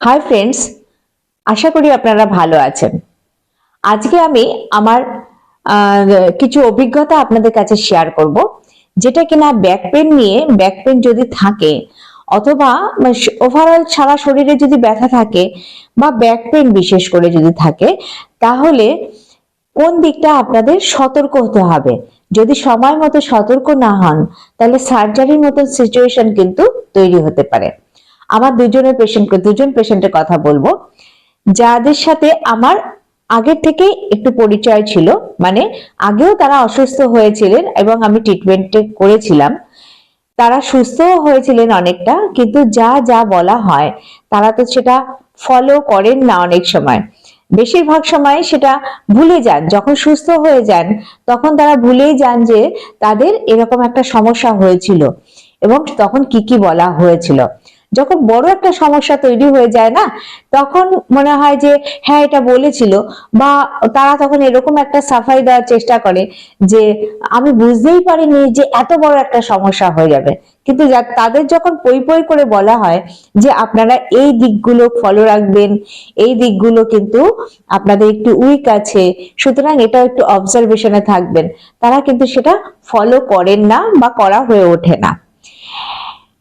Hi friends আশা করি আপনারা ভালো আছেন। আজকে আমি আমার কিছু অভিজ্ঞতা আপনাদের কাছে শেয়ার করব, যেটা কিনা ব্যাক পেন নিয়ে ব্যাক পেন যদি থাকে, অথবা ওভারঅল সারা শরীরে যদি ব্যথা থাকে, বা ব্যাক পেন বিশেষ করে যদি থাকে, তাহলে কোন দিকটা আপনাদের সতর্ক হতে হবে? যদি সময় মতো সতর্ক না হন, তাহলে সার্জারির মতো সিচুয়েশন কিন্তু তৈরি হতে পারে। আমার দুজনের পেশেন্টকে দুজন পেশেন্টের কথা বলব। যাদের সাথে আমার আগের থেকে একটু পরিচয় ছিল মানে আগেও তারা অসুস্থ হয়েছিলেন এবং আমি ট্রিটমেন্ট করেছিলাম, তারা সুস্থও হয়েছিলেন অনেকটা, কিন্তু যা যা বলা হয়, তারা তো সেটা ফলো করেন না অনেক সময়। বেশিরভাগ সময় সেটা ভুলে যান, যখন সুস্থ হয়ে যান, তখন তারা ভুলেই যান যে তাদের এরকম একটা সমস্যা হয়েছিল এবং তখন কি কি বলা হয়েছিল। যখন বড় একটা সমস্যা তৈরি হয়ে যায় না, তখন মনে হয় যে হ্যাঁ এটা বলেছিল বা তারা তখন এরকম একটা সাফাই দেওয়ার চেষ্টা করে যে, আমি বুঝতেই পারিনি যে এত বড় একটা সমস্যা হয়ে যাবে। কিন্তু তাদের যখন পই পই করে বলা হয় যে, আপনারা এই দিকগুলো ফলো রাখবেন, এই দিকগুলো কিন্তু আপনাদের একটু উইক আছে, সুতরাং এটা একটু অবজারভেশনে থাকবেন। তারা কিন্তু সেটা ফলো করেন না বা করা হয়ে ওঠে না।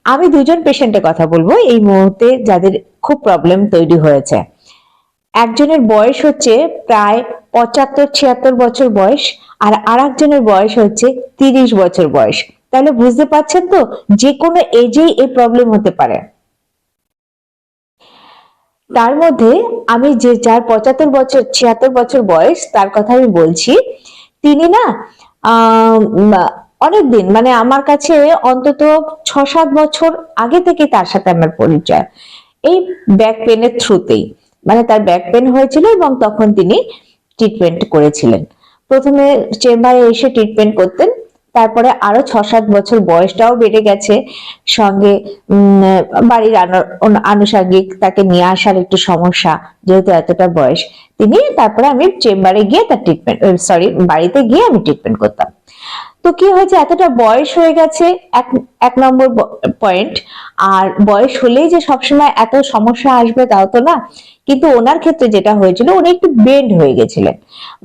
আমি দুজন পেশেন্টের কথা বলব। এই মুহূর্তে যাদের খুব প্রবলেম তৈরি হয়েছে। একজনের বয়স হচ্ছে প্রায় পঁচাত্তর, ছিয়াত্তর বছর বয়স আর আরেকজনের বয়স হচ্ছে তিরিশ বছর বয়স। তাহলে বুঝতে পারছেন তো? যে কোনো এজেই এই প্রবলেম হতে পারে। তার মধ্যে আমি যে যার পঁচাত্তর বছর, ছিয়াত্তর বছর বয়স, তার কথা আমি বলছি। তিনি না অনেক দিন মানে আমার কাছে অন্তত ছ সাত বছর আগে থেকে তার সাথে আমার পরিচয়। এই ব্যাক পেনের থ্রুতেই মানে তার ব্যাক পেন হয়েছিল এবং তখন তিনি ট্রিটমেন্ট করেছিলেন। প্রথমে চেম্বারে এসে ট্রিটমেন্ট করতেন, তারপরে আরও ছ সাত বছর বয়সটাও বেড়ে গেছে। সঙ্গে বাড়ির আনুষঙ্গিক তাকে নিয়ে আসার একটু সমস্যা, যেহেতু এতটা বয়স। তিনি তারপরে আমি চেম্বারে গিয়ে তার ট্রিটমেন্ট সরি বাড়িতে গিয়ে আমি ট্রিটমেন্ট করতাম। তো কি হয়েছে? এতটা বয়স হয়ে গেছে, এক এক নম্বর পয়েন্ট আর বয়স হলেই যে সবসময় এত সমস্যা আসবে তাও তো না। কিন্তু ওনার ক্ষেত্রে যেটা হয়েছিল, উনি একটু বেন্ড হয়ে গেছিলেন।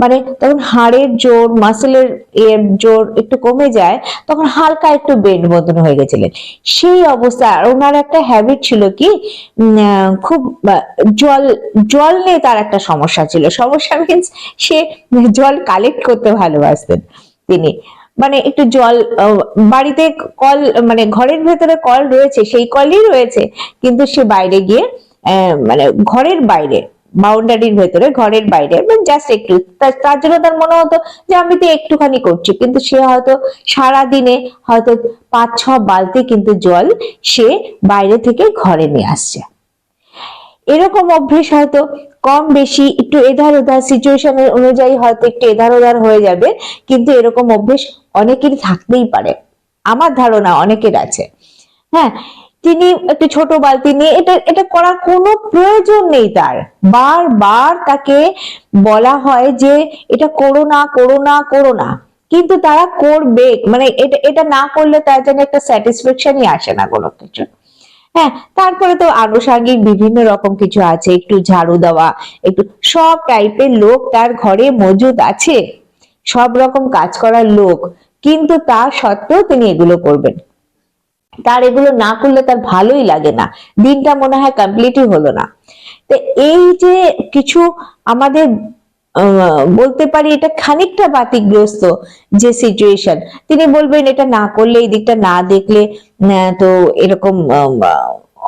মানে তখন হাড়ের জোর মাসেলের এর জোর একটু কমে যায়, তখন হালকা একটু বেন্ড মতন হয়ে গেছিলেন। সেই অবস্থা, আর ওনার একটা হ্যাবিট ছিল কি? খুব জল জল নিয়ে তার একটা সমস্যা ছিল। সমস্যা মিনস সে জল কালেক্ট করতে ভালোবাসতেন তিনি। মানে একটু জল বাড়িতে কল মানে ঘরের ভেতরে কল রয়েছে, সেই কলই রয়েছে, কিন্তু সে বাইরে গিয়ে মানে ঘরের বাইরে, বাউন্ডারির ভেতরে, ঘরের বাইরে জাস্ট একটু তার জন্য তার মনে হতো যে আমি তো একটুখানি করছি, কিন্তু সে হয়তো সারা দিনে হয়তো পাঁচ ছ বালতি কিন্তু জল সে বাইরে থেকে ঘরে নিয়ে আসছে। এরকম অভ্যেস হয়তো কম বেশি একটু এধার ওধার সিচুয়েশনের অনুযায়ী হয়তো একটু এধার ওধার হয়ে যাবে, কিন্তু এরকম অভ্যেস অনেকেরই থাকতেই পারে। আমার ধারণা অনেকের আছে। হ্যাঁ তিনি একটু ছোট বালতি নিয়ে, এটা এটা করার কোনো প্রয়োজন নেই তার। বারবার তাকে বলা হয় যে, এটা করো না করো না করো না। কিন্তু তারা করবে মানে এটা এটা না করলে তার জন্য একটা স্যাটিসফ্যাকশনই আসে না কোনো কিছু। হ্যাঁ তারপরে তো আনুষাঙ্গিক বিভিন্ন রকম কিছু আছে, একটু ঝাড়ু দেওয়া, একটু সব টাইপের লোক তার ঘরে মজুদ আছে। সব রকম কাজ করার লোক, কিন্তু তা সত্ত্বেও তিনি এগুলো করবেন। তার এগুলো না করলে তার ভালোই লাগে না। দিনটা মনে হয় কমপ্লিটই হলো না। তো এই যে কিছু আমাদের বলতে পারি এটা খানিকটা বাতিগ্রস্ত যে সিচুয়েশন তিনি বলবেন, এটা না করলে, এই দিকটা না দেখলে তো এরকম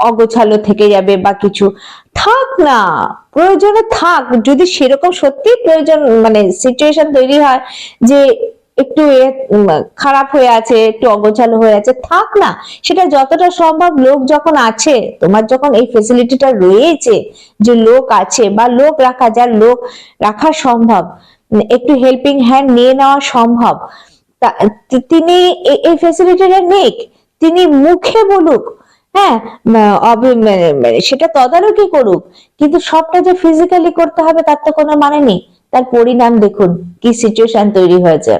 অগোছালো থেকে যাবে বা কিছু। থাক না, প্রয়োজনে থাক। যদি সেরকম সত্যি প্রয়োজন মানে সিচুয়েশন তৈরি হয় যে একটু খারাপ হয়ে আছে, একটু অগোছালো হয়ে আছে, থাক না, সেটা যতটা সম্ভব লোক যখন আছে, তোমার যখন এই ফেসিলিটিটা রয়েছে যে লোক আছে বা লোক রাখা, যার লোক রাখা সম্ভব একটু হেল্পিং হ্যান্ড নিয়ে নেওয়া সম্ভব তিনি এই ফেসিলিটিটা নিক, তিনি মুখে বলুক হ্যাঁ সেটা তদারকি করুক, কিন্তু সবটা যে ফিজিক্যালি করতে হবে তার তো কোনো মানে নেই, তার পরিণাম দেখুন, কি সিচুয়েশন তৈরি হয়েছে।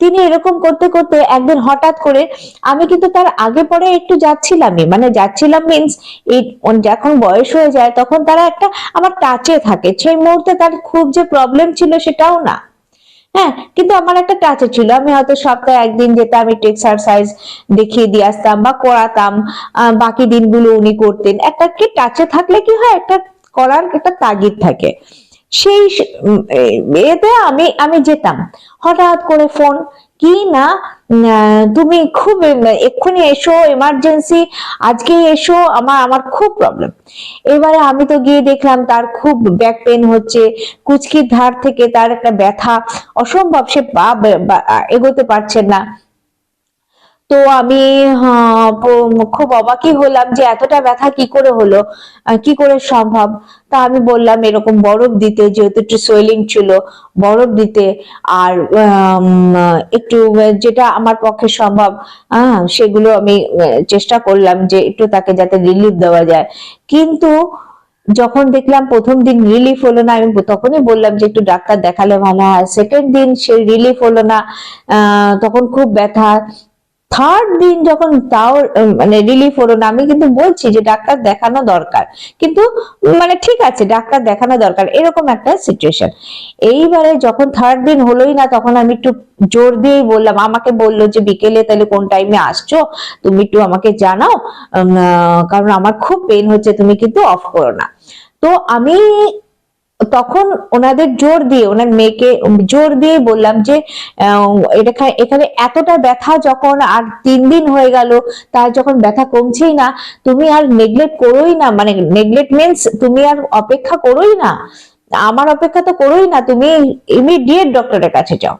তিনি এরকম করতে করতে একদিন হঠাৎ করে আমি কিন্তু তার আগে পরে একটু যাচ্ছিলামই। মানে যাচ্ছিলাম মিন্স এই যখন বয়স হয়ে যায় তখন তারা একটা আমার টাচে থাকে। সেই মুহূর্তে তার খুব যে প্রবলেম ছিল সেটাও না। হ্যাঁ কিন্তু আমার একটা টাচে ছিল। আমি হয়তো সপ্তাহে একদিন যেতাম, একটু এক্সারসাইজ দেখিয়ে দিয়ে আসতাম বা করাতাম। বাকি দিনগুলো উনি করতেন। একটা কি টাচে থাকলে কি হয়? একটা করার একটা তাগিদ থাকে। সেই এতে আমি আমি যেতাম। হঠাৎ করে ফোন, কি না তুমি খুব এক্ষুনি এসো এমার্জেন্সি আজকে এসো, আমার আমার খুব প্রবলেম এবারে আমি তো গিয়ে দেখলাম তার খুব ব্যাক পেন হচ্ছে, কুচকির ধার থেকে তার একটা ব্যথা। অসম্ভব, সে এগোতে পারছে না। তো আমি হ্যাঁ, খুব অবাকই হলাম যে এতটা ব্যথা কি করে হলো কি করে সম্ভব? তা আমি বললাম এরকম বরফ দিতে যেহেতু একটু সোয়েলিং ছিল বরফ দিতে আর একটু যেটা আমার পক্ষে সম্ভব আহ, সেগুলো আমি চেষ্টা করলাম যে একটু তাকে যাতে রিলিফ দেওয়া যায়। কিন্তু যখন দেখলাম প্রথম দিন রিলিফ হলো না আমি তখনই বললাম যে একটু ডাক্তার দেখালে ভালো হয়। সেকেন্ড দিন সে রিলিফ হলো না তখন খুব ব্যথা থার্ড দিন যখন তাও মানে রিলিফ হলো না, আমি কিন্তু বলছি যে ডাক্তার দেখানো দরকার। কিন্তু মানে ঠিক আছে, ডাক্তার দেখানো দরকার, এরকম একটা সিচুয়েশন এইবারে যখন থার্ড দিন হলোই না, তখন আমি একটু জোর দিয়েই বললাম, আমাকে বলল যে বিকেলে তাহলে কোন টাইমে আসছো? তুমি একটু আমাকে জানাও কারণ আমার খুব পেন হচ্ছে, তুমি কিন্তু অফ করো না। তো আমি তখন ওনাদের জোর দিয়ে, ওনার মেয়েকে জোর দিয়ে বললাম যে এখানে এতটা ব্যথা যখন আর তিন দিন হয়ে গেল, তার যখন ব্যথা কমছেই না, তুমি আর নেগলেক্ট করোই না মানে নেগলেক্ট মিনস তুমি আর অপেক্ষা করোই না। আমার অপেক্ষা তো করোই না, তুমি ইমিডিয়েট ডক্টরের কাছে যাও।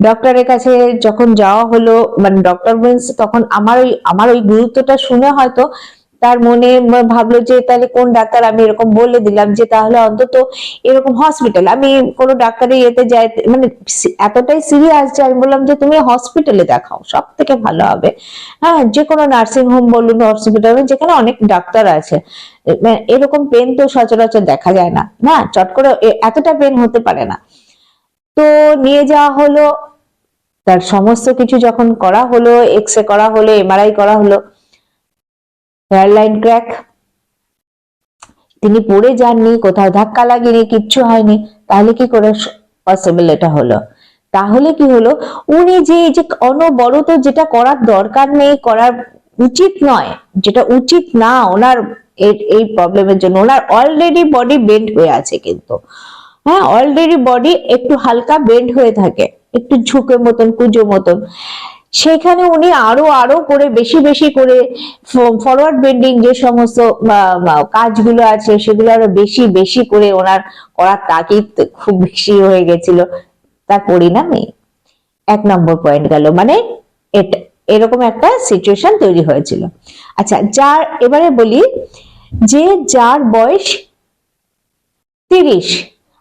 ডক্টরের কাছে যখন যাওয়া হলো মানে ডক্টর মিনস তখন আমার ওই আমার ওই গুরুত্বটা শুনে হয়তো তার মনে ভাবলো যে, তাহলে কোন ডাক্তার? আমি এরকম বলে দিলাম যে, তাহলে অন্তত এরকম হসপিটাল আমি কোনো ডাক্তারের ইয়েতে যাই মানে এতটাই সিরিয়াস যে, আমি বললাম যে, তুমি হসপিটালে দেখাও সব থেকে ভালো হবে। হ্যাঁ যে কোনো নার্সিং হোম বলুন হসপিটাল যেখানে অনেক ডাক্তার আছে। মানে এরকম পেন তো সচরাচর দেখা যায় না। না, চট করে এতটা পেন হতে পারে না। তো নিয়ে যাওয়া হলো, তার সমস্ত কিছু যখন করা হলো এক্স করা হলো এমআরআই করা হলো হেয়ারলাইন ক্র্যাক তিনি পড়ে যাননি, কোথাও ধাক্কা লাগেনি, কিচ্ছু হয়নি। তাহলে কি করে পসিবল এটা হলো? তাহলে কি হলো? উনি যে এই যে অনবরত যেটা করার দরকার নেই, করার উচিত নয়, যেটা উচিত না, ওনার এই- এই প্রবলেমের জন্য। ওনার অলরেডি বডি বেন্ড হয়ে আছে কিন্তু। হ্যাঁ অলরেডি বডি একটু হালকা বেন্ড হয়ে থাকে, একটু ঝুঁকে মতন, কুজো মতন। সেখানে উনি আরও আরও করে বেশি বেশি করে ফরওয়ার্ড বেন্ডিং যে সমস্ত কাজগুলো আছে সেগুলো আরও বেশি বেশি করে ওনার করার তাগিদ খুব বেশি হয়ে গেছিল। তার পরিণামে এক নম্বর পয়েন্ট গেল। মানে এটা, এরকম একটা সিচুয়েশন তৈরি হয়েছিল। আচ্ছা যার, এবারে বলি যে যার বয়স তিরিশ।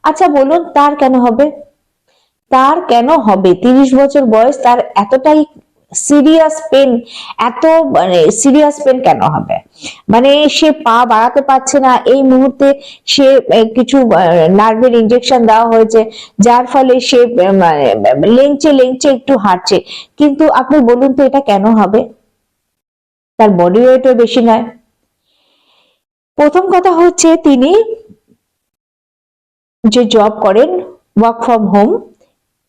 আচ্ছা বলুন তার কেন হবে? তার কেন হবে? তিরিশ বছর বয়স তার এতটাই সিরিয়াস পেন এত মানে সিরিয়াস পেন কেন হবে? মানে সে পা বাড়াতে পারছে না। এই মুহূর্তে সে কিছু নার্ভের ইনজেকশন দেওয়া হয়েছে যার ফলে সে মানে, লেংচে লেংচে একটু হাঁটছে। কিন্তু আপনি বলুন তো এটা কেন হবে? তার বডি ওয়েটও বেশি নয়। প্রথম কথা হচ্ছে তিনি যে জব করেন ওয়ার্ক ফ্রম হোম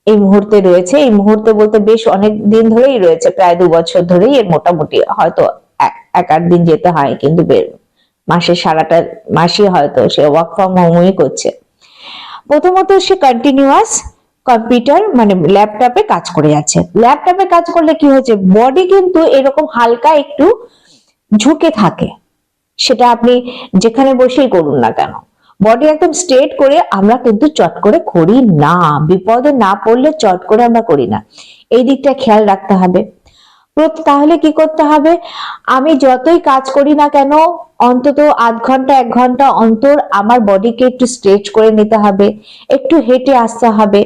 এই মুহূর্তে রয়েছে। এই মুহূর্তে বলতে বেশ অনেক দিন ধরেই রয়েছে, প্রায় দু বছর ধরেই এর মোটামুটি হয়তো এক- আধ দিন যেতে হয়, কিন্তু মাসে সারাটা মাসই হয়তো সে ওয়ার্ক ফ্রম হোমই করছে। প্রথমত সে কন্টিনিউয়াস কম্পিউটার মানে ল্যাপটপে কাজ করে যাচ্ছে। ল্যাপটপে কাজ করলে কি হচ্ছে বডি কিন্তু এরকম হালকা একটু ঝুঁকে থাকে। সেটা আপনি যেখানে বসেই করুন না কেন। বডি একদম স্ট্রেট করে আমরা কিন্তু চট করে করি না। বিপদে না পড়লে চট করে আমরা করি না। এই দিকটা খেয়াল রাখতে হবে। তাহলে কি করতে হবে? আমি যতই কাজ করি না কেন, অন্তত আধ ঘণ্টা, এক ঘণ্টা অন্তর আমার বডিকে একটু স্ট্রেচ করে নিতে হবে। একটু হেঁটে আসতে হবে।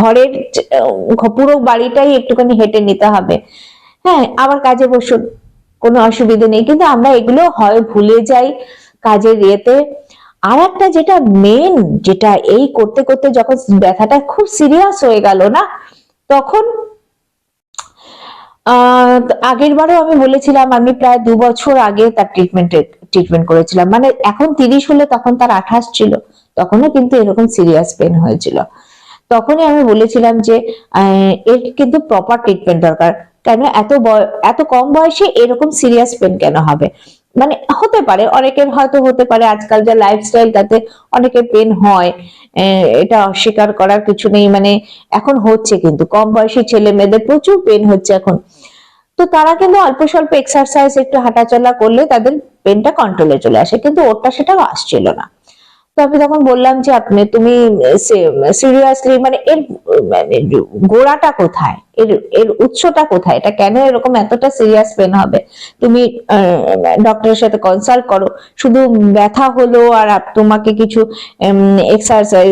ঘরের পুরো বাড়িটাই একটুখানি হেঁটে নিতে হবে। হ্যাঁ আবার কাজে বসুন। কোনো অসুবিধা নেই। কিন্তু আমরা এগুলো হয় ভুলে যাই। কাজের ইয়েতে। আর একটা যেটা মেন যেটা এই করতে করতে যখন ব্যথাটা খুব সিরিয়াস হয়ে গেল না, তখন আগের বারও আমি বলেছিলাম, আমি প্রায় দু বছর আগে তার ট্রিটমেন্ট ট্রিটমেন্ট করেছিলাম। মানে এখন তিরিশ হলে তখন তার আঠাশ ছিল, তখনও কিন্তু এরকম সিরিয়াস পেন হয়েছিল। তখনই আমি বলেছিলাম যে এর কিন্তু প্রপার ট্রিটমেন্ট দরকার। কেন? এত এত কম বয়সে এরকম সিরিয়াস পেন কেন হবে? মানে হতে পারে, অনেকের হয়তো হতে পারে আজকাল যা লাইফস্টাইল তাতে অনেকের পেন হয় এটা অস্বীকার করার কিছু নেই মানে এখন হচ্ছে কিন্তু, কম বয়সী ছেলে মেয়েদের প্রচুর পেন হচ্ছে এখন। তো তারা কিন্তু অল্প স্বল্প এক্সারসাইজ একটু হাঁটাচলা করলে তাদের পেনটা কন্ট্রোলে চলে আসে, কিন্তু ওরটা সেটাও আসছিল না। তো আমি তখন বললাম যে, আপনি, তুমি সিরিয়াসলি মানে এর মানে গোড়াটা কোথায়? এর এর উৎসটা কোথায়? এটা কেন এরকম এতটা সিরিয়াস পেন হবে? তুমি ডক্টরের সাথে কনসাল্ট করো। শুধু ব্যথা হলো আর তোমাকে কিছু এক্সারসাইজ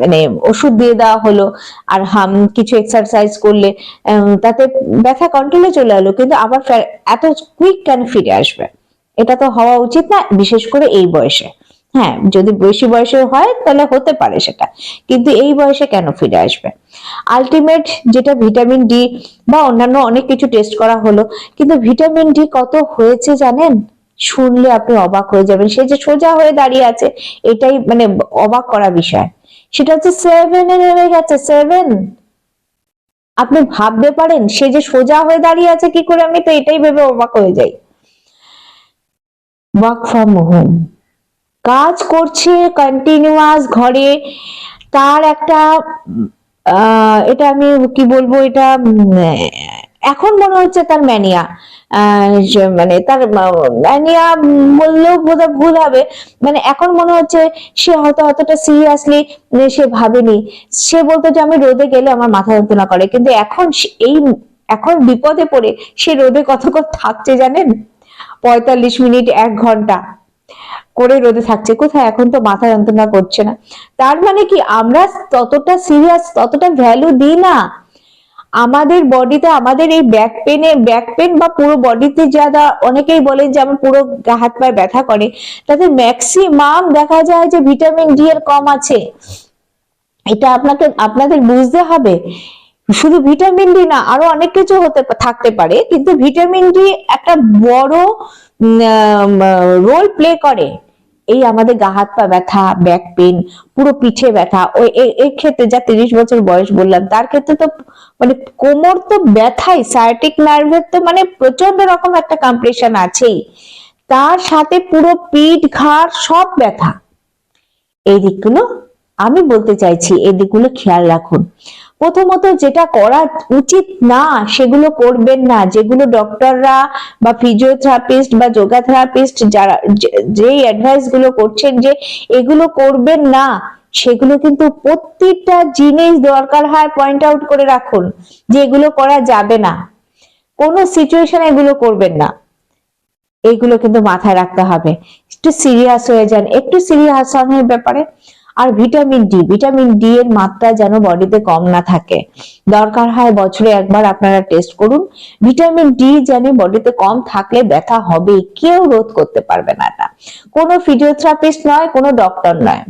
মানে ওষুধ দিয়ে দেওয়া হলো আর হাম, কিছু এক্সারসাইজ করলে তাতে ব্যথা কন্ট্রোলে চলে এলো। কিন্তু আবার এত কুইক কেন ফিরে আসবে? এটা তো হওয়া উচিত না, বিশেষ করে এই বয়সে। হ্যাঁ যদি বেশি বয়সে হয়, তাহলে হতে পারে সেটা। কিন্তু এই বয়সে কেন ফিরে আসবে? আলটিমেট যেটা ভিটামিন ডি বা অন্যান্য অনেক কিছু টেস্ট করা হলো, কিন্তু ভিটামিন ডি কত হয়েছে জানেন? শুনলে আপনি অবাক হয়ে যাবেন। সে যে সোজা হয়ে দাঁড়িয়ে আছে, এটাই মানে অবাক করা বিষয়। সেটা হচ্ছে সেভেনে নেমে গেছে সেভেন আপনি ভাবতে পারেন, সে যে সোজা হয়ে দাঁড়িয়ে আছে, কি করে? আমি তো এটাই ভেবে অবাক হয়ে যাই। ওয়ার্ক ফ্রম হোম কাজ করছে কন্টিনিউয়াস ঘরে, তার একটা এটা আমি কি বলব, এটা এখন মনে হচ্ছে তার ম্যানিয়া মানে তার ম্যানিয়া বললেও বোধহয় ভুল হবে মানে এখন মনে হচ্ছে সে হয়তো অতটা সিরিয়াসলি সে ভাবেনি। সে বলতো যে আমি রোদে গেলে আমার মাথা যন্ত্রণা করে, কিন্তু এখন এই, এখন বিপদে পড়ে সে রোদে কতক্ষণ থাকছে জানেন? পঁয়তাল্লিশ মিনিট এক ঘণ্টা। করে রোদে থাকছে। কোথায়? এখন তো মাথা যন্ত্রণা করছে না। তার মানে কি? আমরা ততটা সিরিয়াস ততটা ভ্যালু দিই না। আমাদের বডিতে আমাদের এই ব্যাক পেনে ব্যাক পেন বা পুরো বডিতে যারা অনেকেই বলেন যে আমার পুরো হাত পায়ে ব্যথা করে তাদের ম্যাক্সিমাম দেখা যায় যে ভিটামিন ডি এর কম আছে। এটা আপনাকে, আপনাদের বুঝতে হবে। শুধু ভিটামিন ডি না, আরও অনেক কিছু হতে থাকতে পারে, কিন্তু ভিটামিন ডি একটা বড় রোল প্লে করে। এই আমাদের গা, হাত পা ব্যথা ব্যাক পেন পুরো পিঠে ব্যথা, ওই এ- এই ক্ষেত্রে যা তিরিশ বছর বয়স বললাম, তার ক্ষেত্রে তো মানে কোমর তো ব্যথাই সায়াটিক নার্ভের তো মানে প্রচণ্ড রকম একটা কম্প্রেশন আছেই। তার সাথে পুরো পিঠ, ঘাড় সব ব্যথা। এই দিকগুলো আমি বলতে চাইছি, এই দিকগুলো খেয়াল রাখুন। প্রথমত যেটা করা উচিত না, সেগুলো করবেন না। যেগুলো ডক্টররা বা ফিজিওথেরাপিস্ট বা যোগা থেরাপিস্ট যারা যেই অ্যাডভাইসগুলো করছেন যে এগুলো করবেন না, সেগুলো কিন্তু প্রত্যেকটা জিনিস দরকার হয় পয়েন্ট আউট করে রাখুন যে এগুলো করা যাবে না। কোনো সিচুয়েশনে এগুলো করবেন না। এগুলো কিন্তু মাথায় রাখতে হবে। একটু সিরিয়াস হয়ে যান। একটু সিরিয়াস হওয়ার ব্যাপারে আর ভিটামিন ডি ভিটামিন ডি এর মাত্রা যেন বডিতে কম না থাকে। দরকার হয় বছরে একবার আপনারা টেস্ট করুন। ভিটামিন ডি যেন বডিতে কম থাকলে ব্যথা হবে, কেউ রোধ করতে পারবে না এটা। কোনো ফিজিওথেরাপিস্ট নয়, কোনো ডক্টর নয়,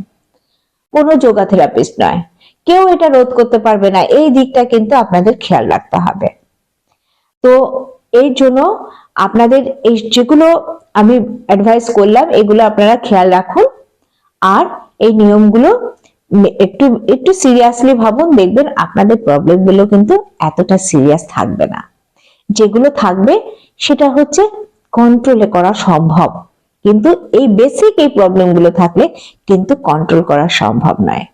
কোনো যোগা থেরাপিস্ট নয়। কেউ এটা রোধ করতে পারবে না, এই দিকটা কিন্তু আপনাদের খেয়াল রাখতে হবে। তো এই জন্য আপনাদের এই যেগুলো আমি অ্যাডভাইস করলাম, এগুলো আপনারা খেয়াল রাখুন। আর এই নিয়মগুলো একটু একটু সিরিয়াসলি ভাবুন, দেখবেন আপনাদের প্রবলেমগুলো কিন্তু এতটা সিরিয়াস থাকবে না। যেগুলো থাকবে, সেটা হচ্ছে কন্ট্রোলে করা সম্ভব। কিন্তু এই বেসিক এই প্রবলেমগুলো থাকলে কিন্তু কন্ট্রোল করা সম্ভব নয়।